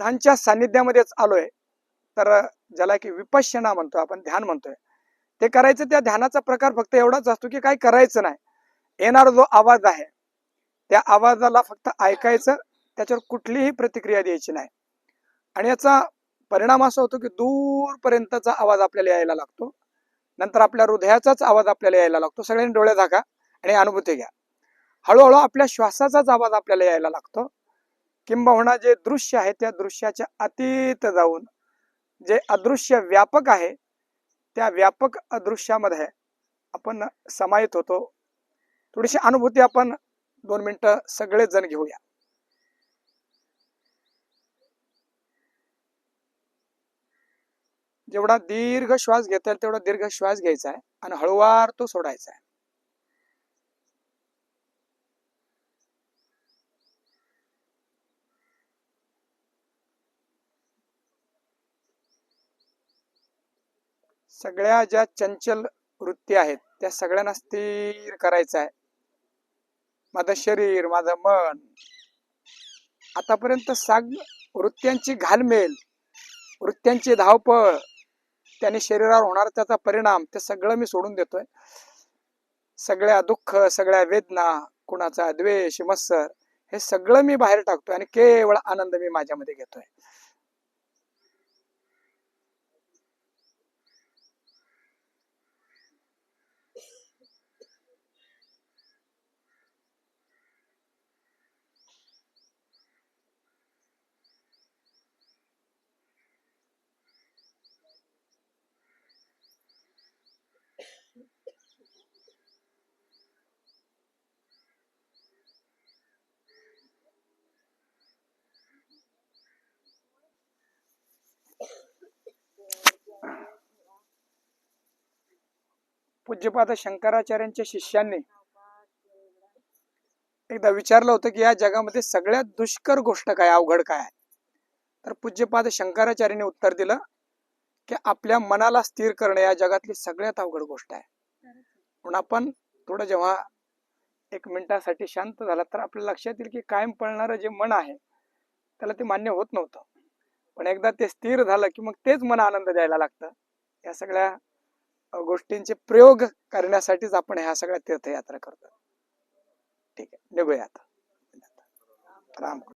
त्यांच्या सान्निध्यामध्येच आलोय. तर ज्याला की विपश्यना म्हणतो आपण ध्यान म्हणतोय. ते करायचं त्या ध्यानाचा प्रकार फक्त एवढाच असतो की काय करायचं नाही. येणारा जो आवाज आहे त्या आवाजाला फक्त ऐकायचं त्याच्यावर कुठलीही प्रतिक्रिया द्यायची नाही. आणि याचा परिणाम असा होतो की दूरपर्यंतचा आवाज आपल्याला यायला लागतो. नंतर आपल्या हृदयाचाच आवाज आपल्याला यायला लागतो. सगळ्यांनी डोळे झाका आणि अनुभूती घ्या. हळूहळू आपल्या श्वासाचाच आवाज आपल्याला यायला लागतो. किंबहुना जे दृश्य आहे त्या दृश्याच्या अतीत जाऊन जे अदृश्य व्यापक आहे त्या व्यापक अदृश्यामध्ये आपण समाहित होतो. थोडीशी अनुभूती आपण दोन मिनटं सगळेच जण घेऊया. जेवढा दीर्घ श्वास घेता येईल तेवढा दीर्घ श्वास घ्यायचा आहे आणि हळूवार तो सोडायचा आहे. सगळ्या ज्या चंचल वृत्ती आहेत त्या सगळ्यांना स्थिर करायचं आहे. माझं शरीर माझं मन. आतापर्यंत साग वृत्त्यांची घालमेल वृत्त्यांची धावपळ त्याने शरीरावर होणार त्याचा परिणाम ते सगळं मी सोडून देतोय. सगळ्या दुःख सगळ्या वेदना कुणाचा द्वेष मत्सर हे सगळं मी बाहेर टाकतोय आणि केवळ आनंद मी माझ्यामध्ये घेतोय. पूज्यपाद शंकराचार्यांच्या शिष्यांनी एकदा विचारलं होतं की या जगामध्ये सगळ्यात दुष्कर गोष्ट काय अवघड काय आहे? तर पूज्यपाद शंकराचार्यांनी उत्तर दिलं की आपल्या मनाला स्थिर करणे या जगातली सगळ्यात अवघड गोष्ट आहे. म्हणून आपण थोडं जेव्हा एक मिनिटासाठी शांत झाला तर आपल्या लक्षात येईल की कायम पळणारं जे मन आहे त्याला ते मान्य होत नव्हतं. पण एकदा ते स्थिर झालं की मग तेच मन आनंद द्यायला लागतं. या सगळ्या गोष्टींचे प्रयोग करण्यासाठीच आपण ह्या सगळ्या तीर्थयात्रा करतो. ठीक आहे. निघूया आता. राम